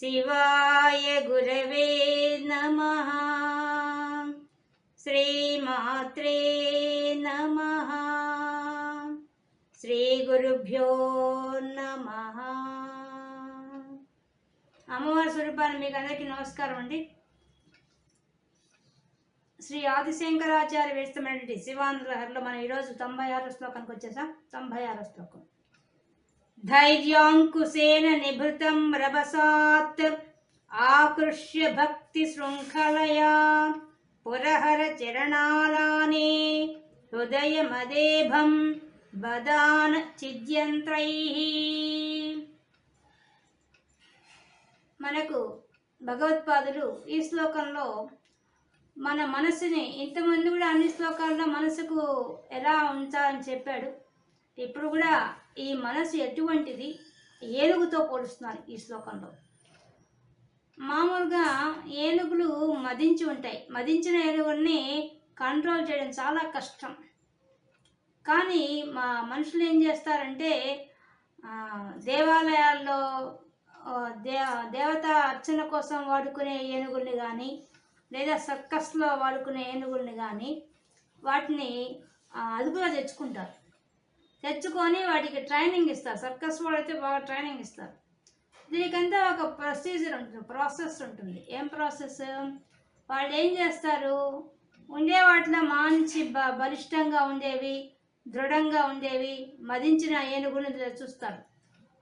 శివాయ గురవే నమ. శ్రీమాత్రే నమ. శ్రీ గురుభ్యో నమ. అమ్మవారి స్వరూపాన్ని మీకు అందరికీ నమస్కారం అండి. శ్రీ ఆదిశంకరాచార్య వేస్తమైనటువంటి శివాంధ్రహరిలో మనం ఈరోజు తొంభై ఆరో శ్లోకానికి వచ్చేసాం. తొంభై ఆరో శ్లోకం. ధైర్యాంకుశేన నిభృతం రభసాత్ ఆకృష్య భక్తి శృంఖలయా పురహర చరణాలానే హృదయమదేభం బదాన చిద్యంత్రై మనకు భగవత్పాదులు ఈ శ్లోకంలో మన మనసుని ఇంతమంది కూడా అన్ని శ్లోకాల్లో మనసుకు ఎలా ఉంచాలని చెప్పాడు. ఇప్పుడు కూడా ఈ మనసు ఎటువంటిది? ఏనుగుతో పోలుస్తున్నారు ఈ శ్లోకంలో. మామూలుగా ఏనుగులు మదించి ఉంటాయి. మదించిన ఏనుగుల్ని కంట్రోల్ చేయడం చాలా కష్టం. కానీ మా మనుషులు ఏం చేస్తారంటే దేవాలయాల్లో దే దేవత అర్చన కోసం వాడుకునే ఏనుగుల్ని కానీ లేదా సర్కస్లో వాడుకునే ఏనుగుల్ని కానీ వాటిని అదుపులో తెచ్చుకుంటారు. తెచ్చుకొని వాటికి ట్రైనింగ్ ఇస్తారు. సర్కస్ వాడైతే బాగా ట్రైనింగ్ ఇస్తారు. దీనికంతా ఒక ప్రొసీజర్ ఉంటుంది ప్రాసెస్ ఉంటుంది. ఏం ప్రాసెస్ వాళ్ళు ఏం చేస్తారు? ఉండే వాటిలో మంచి బ బలిష్టంగా ఉండేవి దృఢంగా ఉండేవి మదించిన ఏనుగులను చూస్తారు.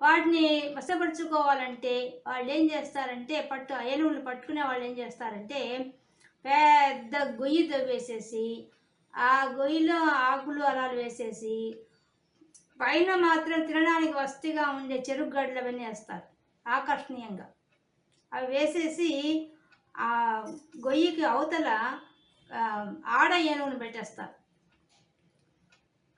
వాటిని వశపరుచుకోవాలంటే వాళ్ళు ఏం చేస్తారంటే పట్టు ఏనుగులు పట్టుకునే వాళ్ళు ఏం చేస్తారంటే పెద్ద గొయ్యి తవ్వేసేసి ఆ గొయ్యిలో ఆకులు అలాలు వేసేసి పైన మాత్రం తినడానికి వస్తిగా ఉండే చెరుకుగడ్డలు అవన్నీ వేస్తారు. ఆకర్షణీయంగా. అవి వేసేసి ఆ గొయ్యికి అవతల ఆడ ఏనుగును పెట్టేస్తారు.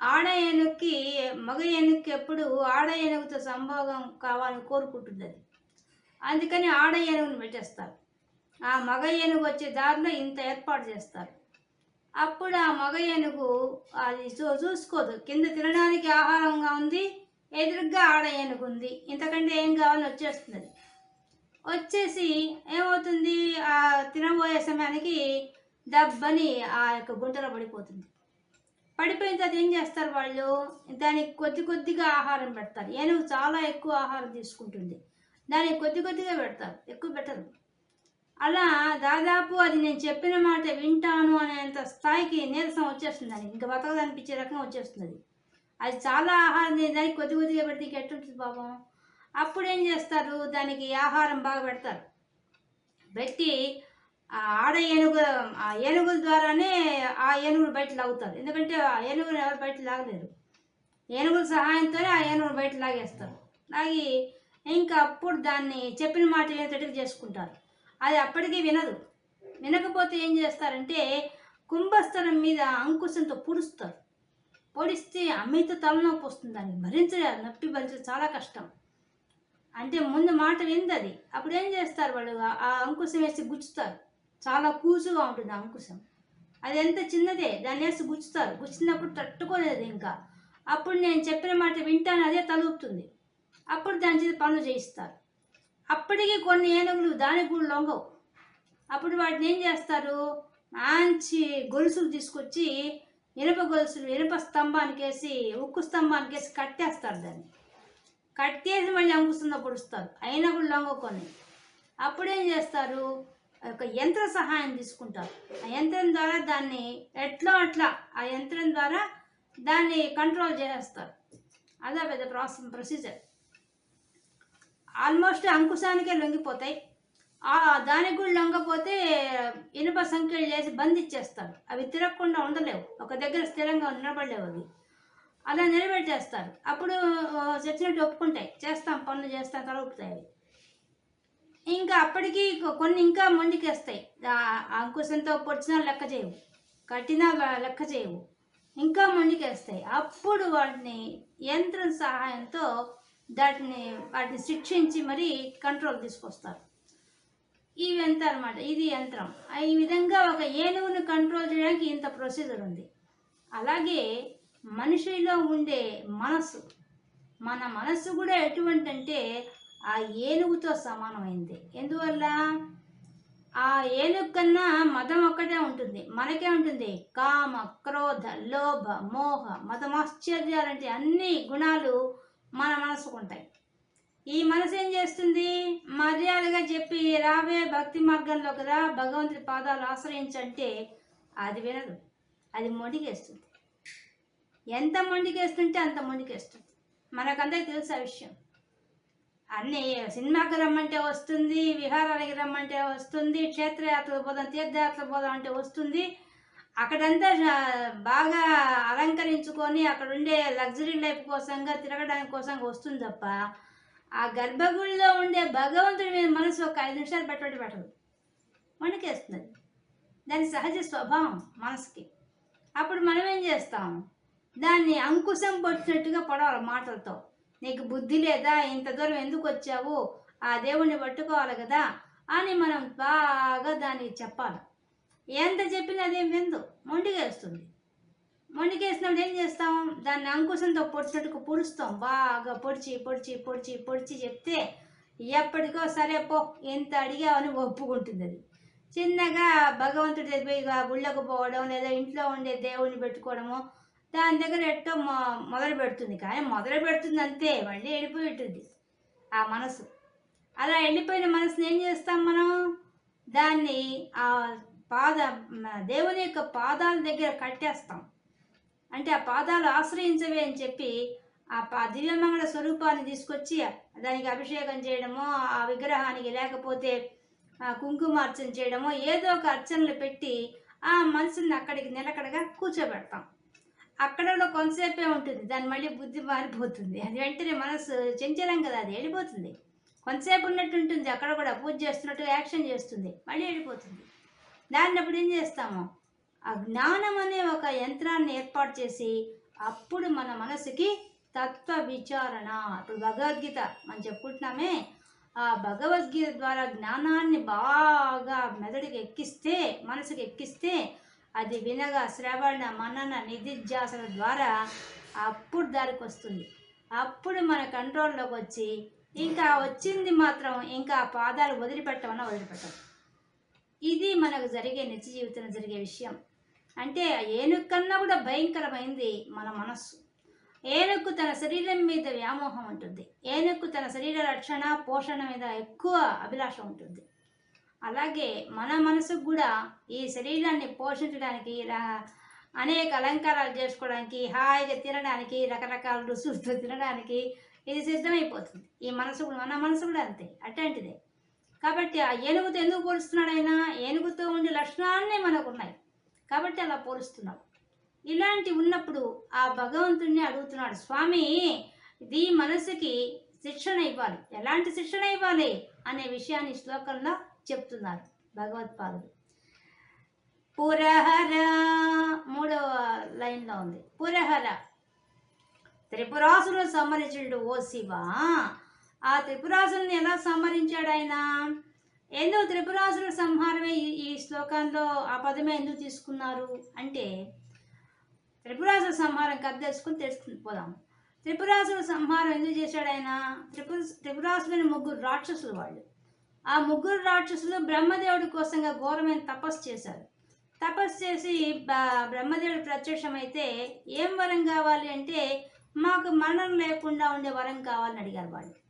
ఆడ ఏనుగుకి మగ ఏనుగుకి ఎప్పుడు ఆడ ఏనుగుతో సంభోగం కావాలని కోరుకుంటుంది అది అందుకని ఆడ ఏనుగును పెట్టేస్తారు. ఆ మగ ఏనుగు వచ్చే దారిలో ఇంత ఏర్పాటు చేస్తారు. అప్పుడు ఆ మగ ఏనుగు అది చూ చూసుకోదు. కింద తినడానికి ఆహారంగా ఉంది ఎదురుగ్గా ఆడ ఏనుగు ఉంది. ఇంతకంటే ఏం కావాలని వచ్చేస్తుంది. వచ్చేసి ఏమవుతుంది? ఆ తినబోయే సమయానికి దబ్బని ఆ యొక్క గుంటలో పడిపోతుంది. పడిపోయిన తర్వాత ఏం చేస్తారు వాళ్ళు? దానికి కొద్ది కొద్దిగా ఆహారం పెడతారు. ఏనుగు చాలా ఎక్కువ ఆహారం తీసుకుంటుంది. దానికి కొద్ది కొద్దిగా పెడతారు. ఎక్కువ పెట్టరు. అలా దాదాపు అది నేను చెప్పిన మాట వింటాను అనేంత స్థాయికి నీరసం వచ్చేస్తుంది దానికి ఇంకా బతకదు అనిపించే రకంగా వచ్చేస్తుంది అది. చాలా ఆహారం దానికి కొద్ది కొద్దిగా పెడితే ఇంక ఎట్టుంటుంది పాపం? అప్పుడు ఏం చేస్తారు? దానికి ఆహారం బాగా పెడతారు. పెట్టి ఆడ ఏనుగు ఆ ఏనుగుల ద్వారానే ఆ ఏనుగులు బయట లాగుతారు. ఎందుకంటే ఆ ఏనుగులు ఎవరు బయట లాగలేరు. ఏనుగుల సహాయంతోనే ఆ ఏనుగులు బయట లాగేస్తారు. లాగి ఇంకా అప్పుడు దాన్ని చెప్పిన మాట వినేటట్టుగా చేసుకుంటారు. అది అప్పటికీ వినదు. వినకపోతే ఏం చేస్తారంటే కుంభస్థలం మీద అంకుశంతో పొడుస్తారు. పొడిస్తే అమిత తలనొప్పి వస్తుంది. దాన్ని భరించలేదు నొప్పి భరించడం చాలా కష్టం. అంటే ముందు మాట వింది అది అప్పుడు ఏం చేస్తారు వాళ్ళు? ఆ- అంకుశం వేసి గుచ్చుతారు. చాలా కూసుగా ఉంటుంది ఆ అంకుశం. అది ఎంత చిన్నదే? దాన్ని వేసి గుచ్చుతారు. గుచ్చినప్పుడు తట్టుకోలేదు ఇంకా. అప్పుడు నేను చెప్పిన మాట వింటాను అదే తలుపుతుంది. అప్పుడు దాని చేత పనులు చేయిస్తారు. అప్పటికి కొన్ని ఏనుగులు దానికి కూడా లొంగవు. అప్పుడు వాటిని ఏం చేస్తారు? మంచి గొలుసులు తీసుకొచ్చి ఇనుప గొలుసులు ఇనుప స్తంభానికి వేసి ఉక్కు స్తంభానికి వేసి కట్టేస్తారు దాన్ని. కట్టేసి మళ్ళీ అంకుస్తుందో పొడుస్తారు. అయినా కూడా లొంగ కొన్ని అప్పుడు ఏం చేస్తారు? ఒక యంత్ర సహాయం తీసుకుంటారు. ఆ యంత్రం ద్వారా దాన్ని ఎట్లా అట్లా ఆ యంత్రం ద్వారా దాన్ని కంట్రోల్ చేసేస్తారు. అదే పెద్ద ప్రాసెస్ ప్రొసీజర్. ఆల్మోస్ట్ అంకుశానికే లొంగిపోతాయి. దానికి కూడా లొంగపోతే ఇనుప సంఖ్యలు చేసి బంద్ ఇచ్చేస్తారు. అవి తిరగకుండా ఉండలేవు. ఒక దగ్గర స్థిరంగా నిలబడలేవు అవి అలా నిలబెట్టేస్తారు. అప్పుడు చచ్చినట్టు ఒప్పుకుంటాయి. చేస్తాం పనులు చేస్తాం తలుపుతాయి అవి. ఇంకా అప్పటికి కొన్ని ఇంకా మొండికేస్తాయి. అంకుశంతో పొడిచినా లెక్క చేయవు. కట్టినా లెక్క చేయవు. ఇంకా మొండికేస్తాయి. అప్పుడు వాటిని యంత్రం సహాయంతో దాటిని వాటిని శిక్షించి మరీ కంట్రోల్ తీసుకొస్తారు. ఇవి ఎంత అనమాట ఇది యంత్రం. ఈ విధంగా ఒక ఏనుగును కంట్రోల్ చేయడానికి ఇంత ప్రొసీజర్ ఉంది. అలాగే మనిషిలో ఉండే మనసు మన మనస్సు కూడా ఎటువంటి అంటే ఆ ఏనుగుతో సమానమైంది. ఎందువల్ల? ఆ ఏనుగు కన్నా మతం ఒక్కటే ఉంటుంది. మనకే ఉంటుంది. కామ క్రోధ లోభ మోహ మతమాశ్చర్యాలంటే అన్ని గుణాలు మన మనసుకు ఉంటాయి. ఈ మనసు ఏం చేస్తుంది? మర్యాదగా చెప్పి రావే భక్తి మార్గంలో కదా భగవంతుడి పాదాలు ఆశ్రయించంటే అది వినదు. అది మొండికేస్తుంది. ఎంత మొండికేస్తుంటే అంత మొండికేస్తుంది. మనకందరికి తెలుసు ఆ విషయం. అన్ని సినిమాకి రమ్మంటే వస్తుంది విహారాలకి రమ్మంటే వస్తుంది క్షేత్రయాత్రలు పోదాం తీర్థయాత్రలు పోదాం అంటే వస్తుంది. అక్కడంతా బాగా అలంకరించుకొని అక్కడ ఉండే లగ్జరీ లైఫ్ కోసంగా తిరగడానికి కోసం వస్తుంది తప్ప ఆ గర్భగుడిలో ఉండే భగవంతుడి మీద మనసు ఒక ఐదు నిమిషాలు పెట్టబడి పెట్టదు. వణికేస్తుంది. దాని సహజ స్వభావం మనసుకి. అప్పుడు మనం ఏం చేస్తాం? దాన్ని అంకుశం పొచ్చినట్టుగా పడవాలి మాటలతో. నీకు బుద్ధి లేదా? ఇంత దూరం ఎందుకు వచ్చావు? ఆ దేవుణ్ణి పట్టుకోవాలి కదా అని మనం బాగా దానికి చెప్పాలి. ఎంత చెప్పినా అదేం విందు మొండికేస్తుంది మొండికేసినప్పుడు ఏం చేస్తాం? దాన్ని అంకుశంతో పొడిచినట్టుకు పొడుస్తాం. బాగా పొడిచి పొడిచి పొడిచి పొడిచి చెప్తే ఎప్పటికో సరే పో ఎంత అడిగావని ఒప్పుకుంటుంది అది. చిన్నగా భగవంతుడి దగ్గర పోయి గుళ్ళకు పోవడం లేదా ఇంట్లో ఉండే దేవుణ్ణి పెట్టుకోవడము దాని దగ్గర ఎట్టో మొ- మొదలు పెడుతుంది. కానీ మొదలు పెడుతుంది అంతే. మళ్ళీ వెళ్ళిపోయింటుంది ఆ మనసు. అలా వెళ్ళిపోయిన మనసుని ఏం చేస్తాం మనం? దాన్ని ఆ పాద దేవుని యొక్క పాదాల దగ్గర కట్టేస్తాం. అంటే ఆ పాదాలు ఆశ్రయించవే అని చెప్పి ఆ పా దివ్యమంగళ స్వరూపాన్ని తీసుకొచ్చి దానికి అభిషేకం చేయడమో ఆ విగ్రహానికి లేకపోతే ఆ కుంకుమార్చన చేయడమో ఏదో ఒక అర్చనలు పెట్టి ఆ మనసుని అక్కడికి నిలకడగా కూర్చోబెడతాం. అక్కడ కూడా కొంతసేపే ఉంటుంది. దాని మళ్ళీ బుద్ధి మారిపోతుంది. అది వెంటనే మనసు చంచలం కదా అది వెళ్ళిపోతుంది. కొంతసేపు ఉన్నట్టు ఉంటుంది. అక్కడ కూడా పూజ చేస్తున్నట్టు యాక్షన్ చేస్తుంది. మళ్ళీ వెళ్ళిపోతుంది. దాన్ని అప్పుడు ఏం చేస్తాము? ఆ జ్ఞానం అనే ఒక యంత్రాన్ని ఏర్పాటు చేసి అప్పుడు మన మనసుకి తత్వ విచారణ. ఇప్పుడు భగవద్గీత మనం చెప్పుకుంటున్నామే. ఆ భగవద్గీత ద్వారా జ్ఞానాన్ని బాగా మెదడుకి ఎక్కిస్తే మనసుకి ఎక్కిస్తే అది వినగా శ్రవణ మనన నిధిధ్యాసన ద్వారా అప్పుడు దారికి వస్తుంది. అప్పుడు మన కంట్రోల్లోకి వచ్చి ఇంకా వచ్చింది మాత్రం ఇంకా పాదాలు వదిలిపెట్టమన్నా వదిలిపెట్టం. ఇది మనకు జరిగే నిత్య జీవితంలో జరిగే విషయం. అంటే ఏనుగు కన్నా కూడా భయంకరమైంది మన మనస్సు. ఏనుగు తన శరీరం మీద వ్యామోహం ఉంటుంది. ఏనుగు తన శరీర రక్షణ పోషణ మీద ఎక్కువ అభిలాష ఉంటుంది. అలాగే మన మనసుకు కూడా ఈ శరీరాన్ని పోషించడానికి రా- అనేక అలంకారాలు చేసుకోవడానికి హాయిగా తినడానికి రకరకాల రుచులతో తినడానికి ఇది సిద్ధమైపోతుంది. ఈ మనసు కూడా మన మనసు కూడా అంతే అట్లాంటిదే. కాబట్టి ఆ ఏనుగుతో ఎందుకు పోలుస్తున్నాడు ఆయన? ఏనుగుతో ఉండే లక్షణాలనే మనకు ఉన్నాయి కాబట్టి అలా పోలుస్తున్నాడు. ఇలాంటి ఉన్నప్పుడు ఆ భగవంతుణ్ణి అడుగుతున్నాడు స్వామి ఇది మనసుకి శిక్షణ ఇవ్వాలి. ఎలాంటి శిక్షణ ఇవ్వాలి? అనే విషయాన్ని శ్లోకంలో చెప్తున్నారు భగవత్పాదుడు. పురహర మూడవ లైన్లో ఉంది. పురహర. త్రిపురాసురుడు సంహరించుడు ఓ శివ ఆ త్రిపురాసులను ఎలా సంహరించాడు ఆయన? ఎందుకు త్రిపురాసుల సంహారమే ఈ శ్లోకంలో ఆ పదమే ఎందుకు తీసుకున్నారు? అంటే త్రిపురాసుల సంహారం కథ తెలుసుకుని తెలుసుకుని పోదాం. త్రిపురాసుల సంహారం ఎందుకు చేశాడు ఆయన? త్రిపుర త్రిపురాసులని ముగ్గురు రాక్షసులు వాళ్ళు. ఆ ముగ్గురు రాక్షసులు బ్రహ్మదేవుడి కోసంగా ఘోరమైన తపస్సు చేశారు. తపస్సు చేసి బ్రహ్మదేవుడు ప్రత్యక్షమైతే ఏం వరం కావాలి అంటే మాకు మరణం లేకుండా ఉండే వరం కావాలని అడిగారు వాళ్ళు.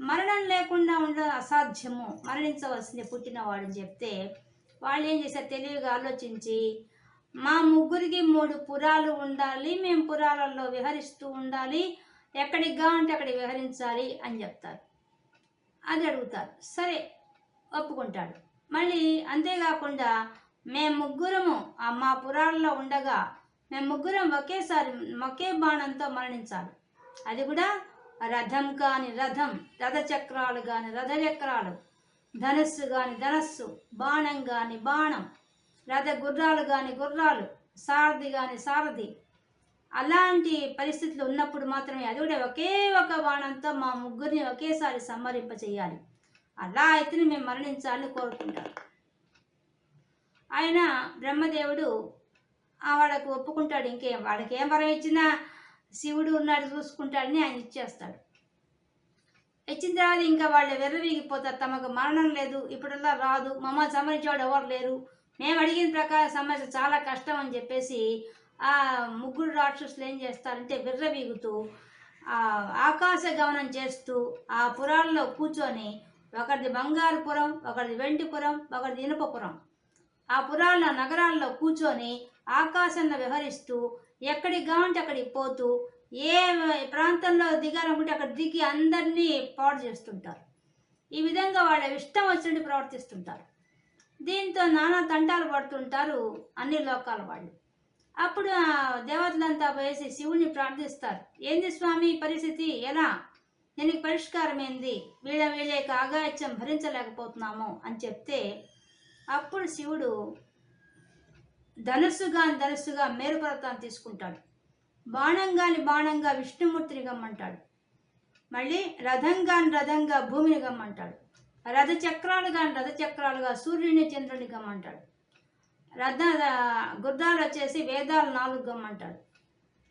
మరణం లేకుండా ఉండడం అసాధ్యము. మరణించవలసింది పుట్టినవాడు అని చెప్తే వాళ్ళు ఏం చేశారు? తెలివిగా ఆలోచించి మా ముగ్గురికి మూడు పురాలు ఉండాలి మేము పురాలలో విహరిస్తూ ఉండాలి ఎక్కడికి కావాలంటే అక్కడికి విహరించాలి అని చెప్తారు. అది అడుగుతారు. సరే ఒప్పుకుంటాడు. మళ్ళీ అంతేకాకుండా మేము ముగ్గురము మా పురాల్లో ఉండగా మేము ముగ్గురం ఒకేసారి ఒకే బాణంతో మరణించాలి. అది కూడా రథం కాని రథం రథచక్రాలు కాని రథచక్రాలు ధనస్సు కాని ధనస్సు బాణం కాని బాణం రథ గుర్రాలు కాని గుర్రాలు సారథి కాని సారథి. అలాంటి పరిస్థితులు ఉన్నప్పుడు మాత్రమే అది కూడా ఒకే ఒక బాణంతో మా ముగ్గురిని ఒకేసారి సంహరింప చేయాలి అలా అయితే మేము మరణించాలని కోరుకుంటాం. ఆయన బ్రహ్మదేవుడు ఆ వాడకు ఒప్పుకుంటాడు ఇంకేం వాడికి ఏం వరం ఇచ్చినా శివుడు ఉన్నాడు చూసుకుంటాడని ఆయన ఇచ్చేస్తాడు. ఇచ్చిన తర్వాత ఇంకా వాళ్ళు వెర్రవీగిపోతారు. తమకు మరణం లేదు. ఇప్పుడల్లా రాదు. మమ్మల్ని సంబంధించేవాడు ఎవరు లేరు. మేము అడిగిన ప్రకారం సమస్య చాలా కష్టం అని చెప్పేసి ఆ ముగ్గురు రాక్షసులు ఏం చేస్తారంటే విర్రవీగుతూ ఆ ఆకాశ గమనం చేస్తూ ఆ పురాల్లో కూర్చొని ఒకరిది బంగారుపురం ఒకరిది వెండిపురం ఒకరిది ఇనుపపురం. ఆ పురాల నగరాల్లో కూర్చొని ఆకాశంలో విహరిస్తూ ఎక్కడికి కావాలంటే అక్కడికి పోతూ ఏ ప్రాంతంలో దిగాలనుకుంటే అక్కడ దిగి అందరినీ పాడు చేస్తుంటారు. ఈ విధంగా వాళ్ళ ఇష్టం వచ్చినట్టు ప్రవర్తిస్తుంటారు. దీంతో నానా తంటాలు పడుతుంటారు అన్ని లోకాల వాళ్ళు. అప్పుడు దేవతలంతా వేసి శివుని ప్రార్థిస్తారు. ఏంది స్వామి పరిస్థితి? ఎలా? దీనికి పరిష్కారం ఏంది? వీళ్ళ వీళ్ళ యొక్క ఆగాయత్యం భరించలేకపోతున్నాము అని చెప్తే అప్పుడు శివుడు ధనుస్సుగాని ధనుస్సుగా మేరుపర్వతాన్ని తీసుకుంటాడు. బాణంగాని బాణంగా విష్ణుమూర్తిని గమ్మంటాడు. మళ్ళీ రథంగాని రథంగా భూమిని గమ్మంటాడు. రథ చక్రాలు కాని రథ చక్రాలుగా సూర్యుని చంద్రుని గమ్మంటాడు. రథ గుర్రాలు వచ్చేసి వేదాలు నాలుగు గమ్మంటాడు.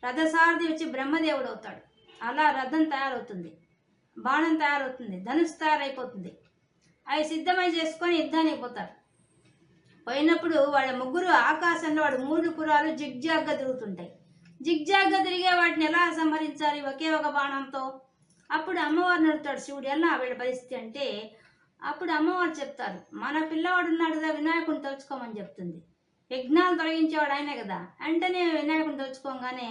రథసారథి వచ్చి బ్రహ్మదేవుడు అవుతాడు. అలా రథం తయారవుతుంది. బాణం తయారవుతుంది. ధనుసు తయారైపోతుంది. అవి సిద్ధమై చేసుకొని యుద్ధానికి పోతారు. పోయినప్పుడు వాళ్ళ ముగ్గురు ఆకాశంలో వాడు మూడు పురాలు జిగ్జాగ్గా తిరుగుతుంటాయి. జిగ్జాగ్గా తిరిగే వాటిని ఎలా సంహరించాలి ఒకే ఒక బాణంతో? అప్పుడు అమ్మవారిని అడుగుతాడు శివుడు ఎలా వీళ్ళ పరిస్థితి అంటే అప్పుడు అమ్మవారు చెప్తారు మన పిల్లవాడు ఉన్నాడు కదా వినాయకుడిని తలుచుకోమని చెప్తుంది. విఘ్నాలు తొలగించేవాడు ఆయనే కదా. వెంటనే వినాయకుడిని తలుచుకోగానే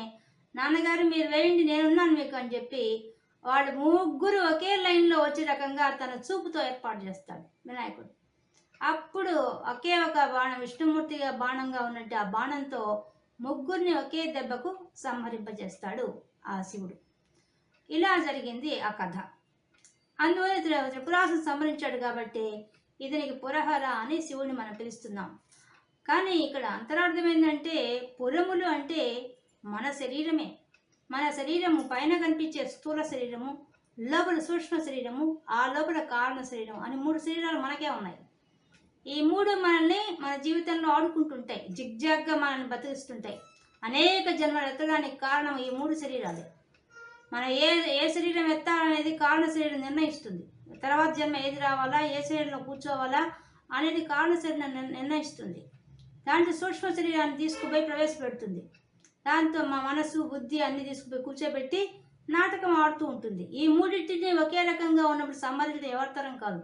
నాన్నగారు మీరు వేయండి నేనున్నాను మీకు అని చెప్పి వాళ్ళు ముగ్గురు ఒకే లైన్లో వచ్చే రకంగా తన చూపుతో ఏర్పాటు చేస్తాడు వినాయకుడు. అప్పుడు ఒకే ఒక బాణం విష్ణుమూర్తిగా బాణంగా ఉన్నట్టు ఆ బాణంతో ముగ్గురిని ఒకే దెబ్బకు సంహరింపజేస్తాడు ఆ శివుడు. ఇలా జరిగింది ఆ కథ. అందువల్ల త్రి- త్రిపురాసును సంహరించాడు కాబట్టి ఇతనికి పురహర అని శివుడిని మనం పిలుస్తున్నాం. కానీ ఇక్కడ అంతరార్థం ఏంటంటే పురములు అంటే మన శరీరమే. మన శరీరము పైన కనిపించే స్థూల శరీరము లోపల సూక్ష్మ శరీరము ఆ లోపల కారణ శరీరం అని మూడు శరీరాలు మనకే ఉన్నాయి. ఈ మూడు మనల్ని మన జీవితంలో ఆడుకుంటుంటాయి జిగ్జాగ్గా మనల్ని బతికిస్తుంటాయి. అనేక జన్మలు ఎత్తడానికి కారణం ఈ మూడు శరీరాలే. మనం ఏ ఏ శరీరం ఎత్తాలనేది కారణ శరీరం నిర్ణయిస్తుంది. తర్వాత జన్మ ఏది రావాలా ఏ శరీరంలో కూర్చోవాలా అనేది కారణ శరీరం నిర్ణయిస్తుంది. దాంట్లో సూక్ష్మ శరీరాన్ని తీసుకుపోయి ప్రవేశపెడుతుంది. దాంతో మా మనసు బుద్ధి అన్ని తీసుకుపోయి కూర్చోబెట్టి నాటకం ఆడుతూ ఉంటుంది. ఈ మూడింటిని ఒకే రకంగా ఉన్నప్పుడు సంబంధించడం ఎవరితరం కాదు.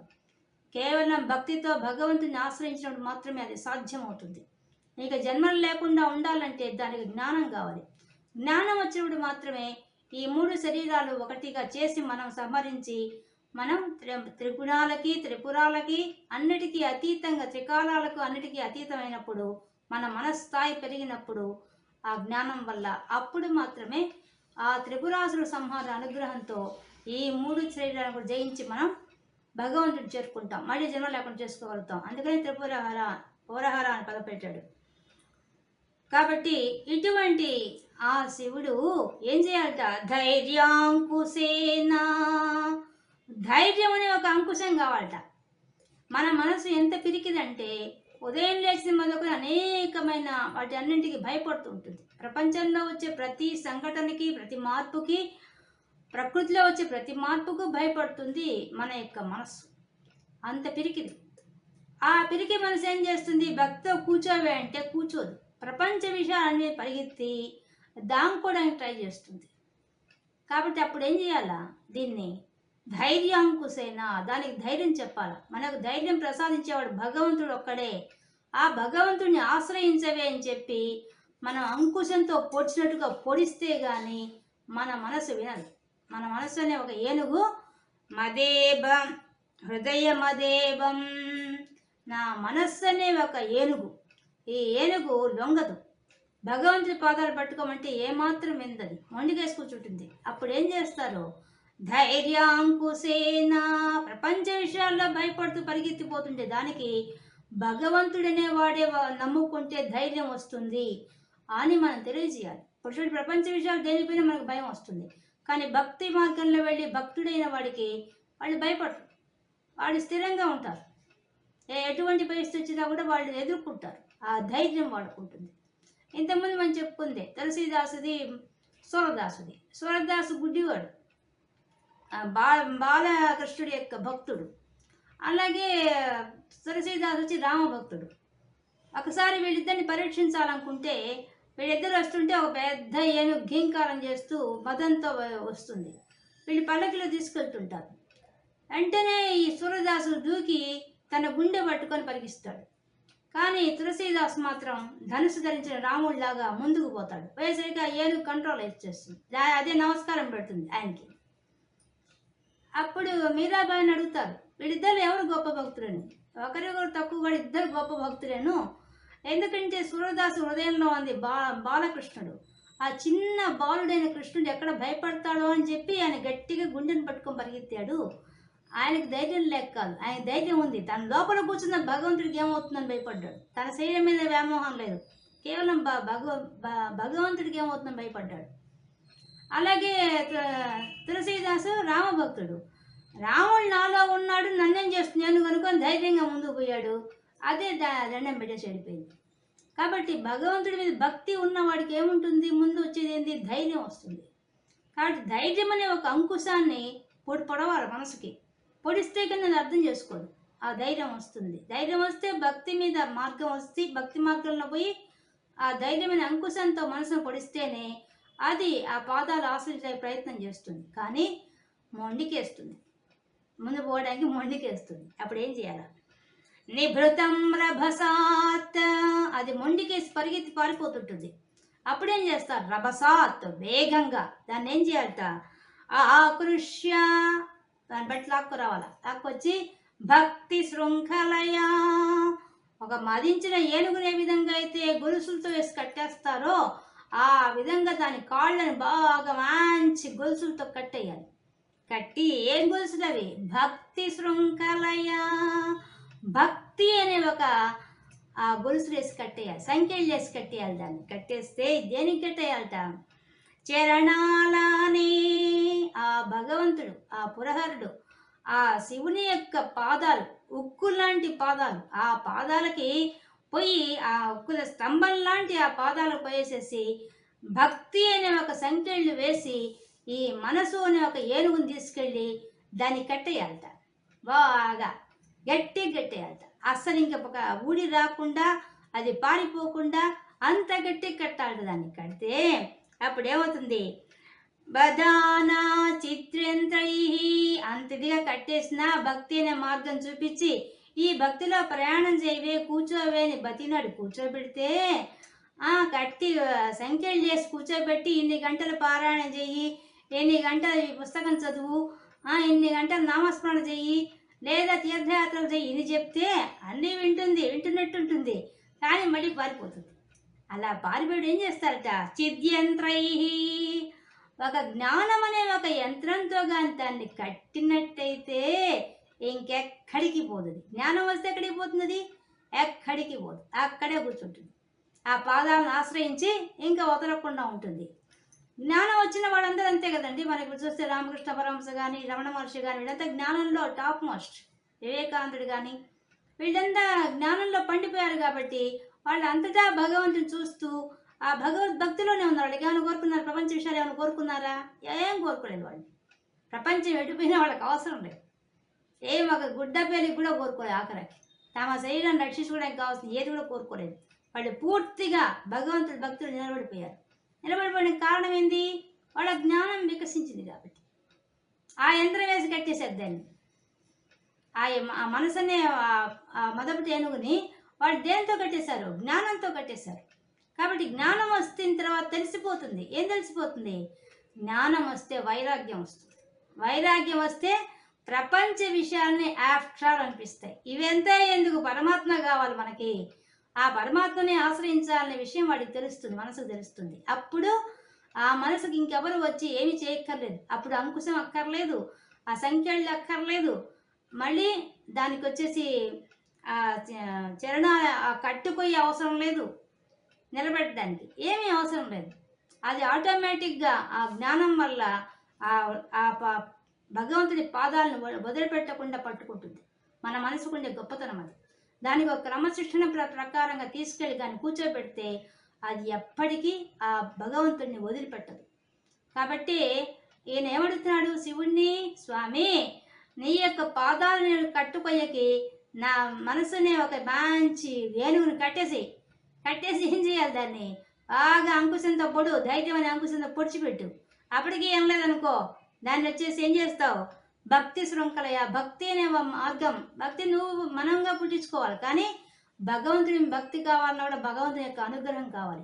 కేవలం భక్తితో భగవంతుని ఆశ్రయించినప్పుడు మాత్రమే అది సాధ్యమవుతుంది. ఇక జన్మలు లేకుండా ఉండాలంటే దానికి జ్ఞానం కావాలి. జ్ఞానం వచ్చినప్పుడు మాత్రమే ఈ మూడు శరీరాలు ఒకటిగా చేసి మనం సంహరించి మనం త్రి- త్రిగుణాలకి త్రిపురాలకి అన్నిటికీ అతీతంగా త్రికాలాలకు అన్నిటికీ అతీతమైనప్పుడు మన మనస్థాయి పెరిగినప్పుడు ఆ జ్ఞానం వల్ల అప్పుడు మాత్రమే ఆ త్రిపురాసుల సంహార అనుగ్రహంతో ఈ మూడు శరీరాలను కూడా జయించి మనం భగవంతుడు చేరుకుంటాం. మళ్ళీ జన్మ లేకుండా చేసుకోగలుగుతాం. అందుకని త్రిపురహార పౌరహార అని పద పెట్టాడు. కాబట్టి ఇటువంటి ఆ శివుడు ఏం చేయాలట? ధైర్యాంకుశేనా ధైర్యం అనే ఒక అంకుశం కావాలట. మన మనసు ఎంత పిరికిదంటే ఉదయం లేచిన మొదలుకొని అనేకమైన వాటి అన్నింటికి భయపడుతూ ఉంటుంది. ప్రపంచంలో వచ్చే ప్రతి సంఘటనకి ప్రతి మార్పుకి ప్రకృతిలో వచ్చే ప్రతి మార్పుకు భయపడుతుంది మన యొక్క మనస్సు. అంత పిరికిది. ఆ పిరికి మనసు ఏం చేస్తుంది? భక్తితో కూర్చోవే అంటే కూర్చోదు. ప్రపంచ విషయాలన్నీ పరిగెత్తి దాంకోవడానికి ట్రై చేస్తుంది. కాబట్టి అప్పుడు ఏం చేయాలా? దీన్ని ధైర్యాంకుశైన దానికి ధైర్యం చెప్పాలి? మనకు ధైర్యం ప్రసాదించేవాడు భగవంతుడు ఒక్కడే. ఆ భగవంతుడిని ఆశ్రయించవే అని చెప్పి మనం అంకుశంతో పొడిచినట్టుగా పొడిస్తే కానీ మన మనసు వినదు. మన మనసు అనే ఒక ఏనుగు. మదేబం హృదయమదేవం నా మనస్సు అనే ఒక ఏనుగు. ఈ ఏనుగు లొంగదు. భగవంతుడి పాదాలు పట్టుకోమంటే ఏమాత్రం విందది. మొండికేసి కూర్చుంటుంది అప్పుడు ఏం చేస్తారు? ధైర్యాంకుశేన ప్రపంచ విషయాల్లో భయపడుతూ పరిగెత్తిపోతుంటే దానికి భగవంతుడనే వాడే నమ్ముకుంటే ధైర్యం వస్తుంది అని మనం తెలియజేయాలి. పురుషుడు ప్రపంచ విషయాలు దేనిపైన మనకు భయం వస్తుంది. కానీ భక్తి మార్గంలో వెళ్ళి భక్తుడైన వాడికి వాళ్ళు భయపడరు. వాళ్ళు స్థిరంగా ఉంటారు. ఏ- ఎటువంటి పరిస్థితి వచ్చినా కూడా వాళ్ళు ఎదుర్కొంటారు. ఆ ధైర్యం వాడుకుంటుంది ఇంతకుముందు మనం చెప్పుకుందే తులసీదాసుది సూరదాసుది. సూరదాసు గుడ్డివాడు. బా బాలకృష్ణుడి యొక్క భక్తుడు. అలాగే తులసీదాసు వచ్చి రామభక్తుడు. ఒకసారి వీళ్ళిద్దరిని పరీక్షించాలనుకుంటే వీళ్ళిద్దరు వస్తుంటే ఒక పెద్ద ఏనుగు ఘీంకారం చేస్తూ మదంతో వస్తుంది. వీళ్ళు పల్లకిలో తీసుకెళ్తుంటారు. వెంటనే ఈ సూర్యదాసు దూకి తన గుండె పట్టుకొని పరిగిస్తాడు కానీ తులసీదాస్ మాత్రం ధనుసు ధరించిన రాముడిలాగా ముందుకు పోతాడు. పోయేసరికి ఆ ఏనుగు కంట్రోల్ చేస్తుంది. అదే నమస్కారం పెడుతుంది ఆయనకి. అప్పుడు మీరాబాయిని అడుగుతారు వీళ్ళిద్దరు ఎవరు గొప్ప భక్తులని? ఒకరికొకరు తక్కువ కూడా ఇద్దరు గొప్ప భక్తులేను ఎందుకంటే సూర్యదాసు హృదయంలో ఉంది బా బాలకృష్ణుడు. ఆ చిన్న బాలుడైన కృష్ణుడు ఎక్కడ భయపడతాడో అని చెప్పి ఆయన గట్టిగా గుండెను పట్టుకొని పరిగెత్తాడు. ఆయనకు ధైర్యం లేక కాదు. ఆయన ధైర్యం ఉంది. తన లోపల కూర్చున్న భగవంతుడికి ఏమవుతుందని భయపడ్డాడు. తన శరీరం మీద వ్యామోహం లేదు. కేవలం భగవ భ- భగవంతుడికి ఏమవుతుందని భయపడ్డాడు. అలాగే తులసీదాసు రామభక్తుడు. రాముడు నాలో ఉన్నాడు నన్నేం చేస్తున్నాను కనుకొని ధైర్యంగా ముందుకు పోయాడు. అదే దండం పెట్టేసి వెళ్ళిపోయింది కాబట్టి భగవంతుడి మీద భక్తి ఉన్నవాడికి ఏముంటుంది? ముందు వచ్చేది ఏంటి ధైర్యం వస్తుంది. కాబట్టి ధైర్యం అనే ఒక అంకుశాన్ని పొడి పొడవాలి మనసుకి. పొడిస్తే కానీ అది అర్థం చేసుకోదు. ఆ ధైర్యం వస్తుంది. ధైర్యం వస్తే భక్తి మీద మార్గం వస్తే భక్తి మార్గంలో పోయి ఆ ధైర్యమైన అంకుశంతో మనసును పొడిస్తేనే అది ఆ పాదాలు ఆశ్రయించే ప్రయత్నం చేస్తుంది. కానీ మొండికేస్తుంది. ముందు పోవడానికి మొండికేస్తుంది. అప్పుడు ఏం చేయాలి? నిభృతం రభసాత్. అది మొండికేసి పరిగెత్తి పారిపోతుంటుంది. అప్పుడేం చేస్తారు? రభసాత్ వేగంగా. దాన్ని ఏం చేయాలట? ఆకృష్య దాన్ని బట్టి లాక్కు రావాల? లాక్కొచ్చి భక్తి శృంఖలయా. ఒక మదించిన ఏనుగుని ఏ విధంగా అయితే గొలుసులతో వేసి కట్టేస్తారో ఆ విధంగా దాని కాళ్ళని బాగా మంచి గొలుసులతో కట్టేయాలి. కట్టి ఏం గొలుసులు అవి? భక్తి శృంఖలయ. భక్తి అనే ఒక ఆ గొలుసులు వేసి కట్టేయాలి సంఖ్యలు చేసి కట్టేయాలి దాన్ని. కట్టేస్తే దేనికి కట్టేయాలట? చరణాలనే ఆ భగవంతుడు ఆ పురహరుడు ఆ శివుని యొక్క పాదాలు ఉక్కు లాంటి పాదాలు ఆ పాదాలకి పోయి ఆ ఉక్కుల స్తంభం లాంటి ఆ పాదాలకు పోయేసేసి భక్తి అనే ఒక సంఖ్యలు వేసి ఈ మనసు అనే ఒక ఏనుగుని తీసుకెళ్ళి దాన్ని కట్టేయాలట. బాగా గట్టి కట్టేయాలట. అస్సలు ఇంక ఒక ఊడి రాకుండా అది పారిపోకుండా అంత గట్టి కట్టాలి దాన్ని కడితే అప్పుడేమవుతుంది? బదానా చిత్రేంద్రై అంతదిగా కట్టేసిన భక్తి అనే మార్గం చూపించి ఈ భక్తిలో ప్రయాణం చేయవే కూర్చోవే అని బతినాడు కూర్చోబెడితే ఆ కట్టి సంఖ్యలు చేసి కూర్చోబెట్టి ఇన్ని గంటలు పారాయణ చెయ్యి ఎన్ని గంటలు ఈ పుస్తకం చదువు ఇన్ని గంటలు నామస్మరణ చెయ్యి లేదా తీర్థయాత్రలు చేయి. ఇది చెప్తే అన్నీ వింటుంది వింటున్నట్టుంటుంది కానీ మళ్ళీ పారిపోతుంది. అలా పారిపోయడం ఏం చేస్తారట? చిద్యంత్రై. ఒక జ్ఞానం అనే ఒక యంత్రంతో కానీ దాన్ని కట్టినట్టయితే ఇంకెక్కడికి పోతుంది? జ్ఞానం వస్తే ఎక్కడికి పోతుంది ఎక్కడికి పోదు. అక్కడే కూర్చుంటుంది. ఆ పాదాలను ఆశ్రయించి ఇంకా వదలకుండా ఉంటుంది. జ్ఞానం వచ్చిన వాళ్ళందరూ అంతే కదండి. మనకి ఇప్పుడు చూస్తే రామకృష్ణ పరమహంస కానీ రమణ మహర్షి కానీ వీళ్ళంతా జ్ఞానంలో టాప్ మోస్ట్. వివేకానందుడు కానీ వీళ్ళంతా జ్ఞానంలో పండిపోయారు కాబట్టి వాళ్ళు అంతటా భగవంతుని చూస్తూ ఆ భగవద్భక్తిలోనే ఉన్నారు. వాళ్ళు ఏమైనా కోరుకున్నారు? ప్రపంచ విషయాలు ఏమైనా కోరుకున్నారా? ఏం కోరుకోలేదు వాళ్ళు. ప్రపంచం ఎడిపోయినా వాళ్ళకి అవసరం లేదు. ఏం ఒక గుడ్డ పేరుకి కూడా కోరుకోలేదు ఆఖరికి. తమ శరీరాన్ని రక్షించుకోవడానికి కావాల్సిన ఏది కూడా కోరుకోలేదు. వాళ్ళు పూర్తిగా భగవంతుడి భక్తులు నిలబడిపోయారు. నిలబడిపోయిన కారణం ఏంది? వాళ్ళ జ్ఞానం వికసించింది కాబట్టి. ఆ యంత్రం వేసి కట్టేశారు దాన్ని. ఆ య- ఆ మనసునే మొదటి ఏనుగుని వాళ్ళు దేంతో కట్టేశారు? జ్ఞానంతో కట్టేశారు. కాబట్టి జ్ఞానం వస్తున్న తర్వాత తెలిసిపోతుంది. ఏం తెలిసిపోతుంది? జ్ఞానం వస్తే వైరాగ్యం వస్తుంది. వైరాగ్యం వస్తే ప్రపంచ విషయాల్ని ఆఫ్టర్ అనిపిస్తాయి. ఇవంతా ఎందుకు? పరమాత్మ కావాలి మనకి. ఆ పరమాత్మని ఆశ్రయించాలనే విషయం వాడికి తెలుస్తుంది మనసుకు తెలుస్తుంది. అప్పుడు ఆ మనసుకి ఇంకెవరు వచ్చి ఏమి చేయక్కర్లేదు. అప్పుడు అంకుశం అక్కర్లేదు ఆ సంఖ్యలు అక్కర్లేదు. మళ్ళీ దానికి వచ్చేసి ఆ చరణ కట్టుకోయే అవసరం లేదు నిలబెట్టడానికి. ఏమీ అవసరం లేదు. అది ఆటోమేటిక్గా ఆ జ్ఞానం వల్ల ఆ ఆ ప- భగవంతుడి పాదాలను వదిలిపెట్టకుండా పట్టుకుంటుంది. మన మనసుకుండే గొప్పతనం అది. దాని ఒక క్రమశిక్షణ ప్ర- ప్రకారంగా తీసుకెళ్ళి కానీ కూర్చోబెడితే అది ఎప్పటికీ ఆ భగవంతుడిని వదిలిపెట్టదు. కాబట్టి ఈయన ఏమడుగుతున్నాడు? శివుణ్ణి స్వామి నీ యొక్క పాదాలు నేను కట్టుకోయకి నా మనసునే ఒక మంచి ఏనుగుని కట్టేసి కట్టేసి ఏం చేయాలి దాన్ని? బాగా అంకుశంతో పొడు ధైర్యమైన అంకుశంతో పొడిచిపెట్టు. అప్పటికి ఏం లేదనుకో దాన్ని వచ్చేసి ఏం చేస్తావు? భక్తి శృంఖలయ భక్తి అనే మార్గం. భక్తి నువ్వు మనంగా పుట్టించుకోవాలి. కానీ భగవంతుని భక్తి కావాలన్నా కూడా భగవంతుని యొక్క అనుగ్రహం కావాలి.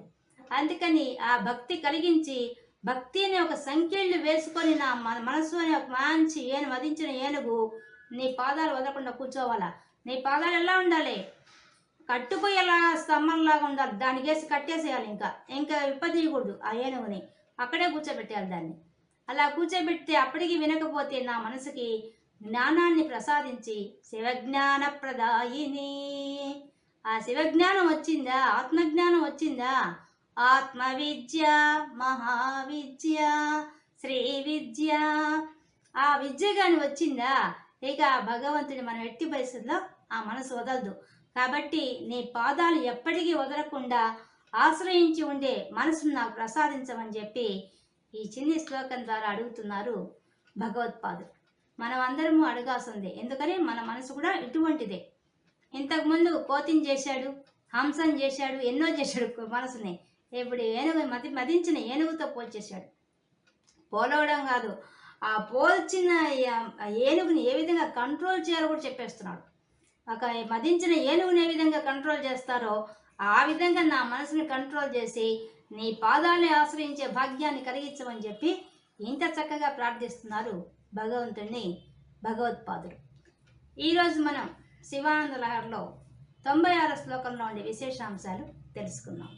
అందుకని ఆ భక్తి కలిగించి భక్తి అనే ఒక సంఖ్యలు వేసుకొని నా మన మనసు అనే ఒక మంచి ఏను వధించిన ఏనుగు నీ పాదాలు వదలకుండా కూర్చోవాలా? నీ పాదాలు ఎలా ఉండాలి? కట్టుపోయేలా స్తంభంలాగా ఉండాలి. దానికి వేసి కట్టేసేయాలి ఇంకా. ఇంకా విప్పదీయకూడదు ఆ ఏనుగుని. అక్కడే కూర్చోబెట్టాలి దాన్ని. అలా కూర్చోబెడితే అప్పటికి వినకపోతే నా మనసుకి జ్ఞానాన్ని ప్రసాదించి శివజ్ఞాన ప్రదాయిని ఆ శివజ్ఞానం వచ్చిందా? ఆత్మజ్ఞానం వచ్చిందా? ఆత్మ విద్య మహావిద్య శ్రీ విద్య ఆ విద్య కానీ వచ్చిందా? ఇక భగవంతుని మనం ఎట్టి పరిస్థితుల్లో ఆ మనసు వదలదు. కాబట్టి నీ పాదాలు ఎప్పటికీ వదలకుండా ఆశ్రయించి ఉండే మనసును నాకు ప్రసాదించమని చెప్పి ఈ చిన్ని శ్లోకం ద్వారా అడుగుతున్నారు భగవత్పాదులు. మనం అందరము అడగాల్సిందే. ఎందుకని? మన మనసు కూడా ఇటువంటిదే. ఇంతకుముందు కోతిని చేశాడు హంసం చేశాడు ఎన్నో చేశాడు మనసుని. ఇప్పుడు ఏనుగు మతి మదించిన ఏనుగుతో పోల్చేశాడు. పోలవడం కాదు ఆ పోల్చిన ఏనుగుని ఏ విధంగా కంట్రోల్ చేయాలో కూడా చెప్పేస్తున్నాడు. ఒక మదించిన ఏనుగుని ఏ విధంగా కంట్రోల్ చేస్తారో ఆ విధంగా నా మనసుని కంట్రోల్ చేసి నీ పాదాలని ఆశ్రయించే భాగ్యాన్ని కలిగించమని చెప్పి ఇంత చక్కగా ప్రార్థిస్తున్నారు భగవంతుణ్ణి భగవత్పాదుడు ఈరోజు మనం శివానంద లహర్లో తొంభై ఆరు శ్లోకంలో ఉండే విశేషాంశాలు తెలుసుకుందాం.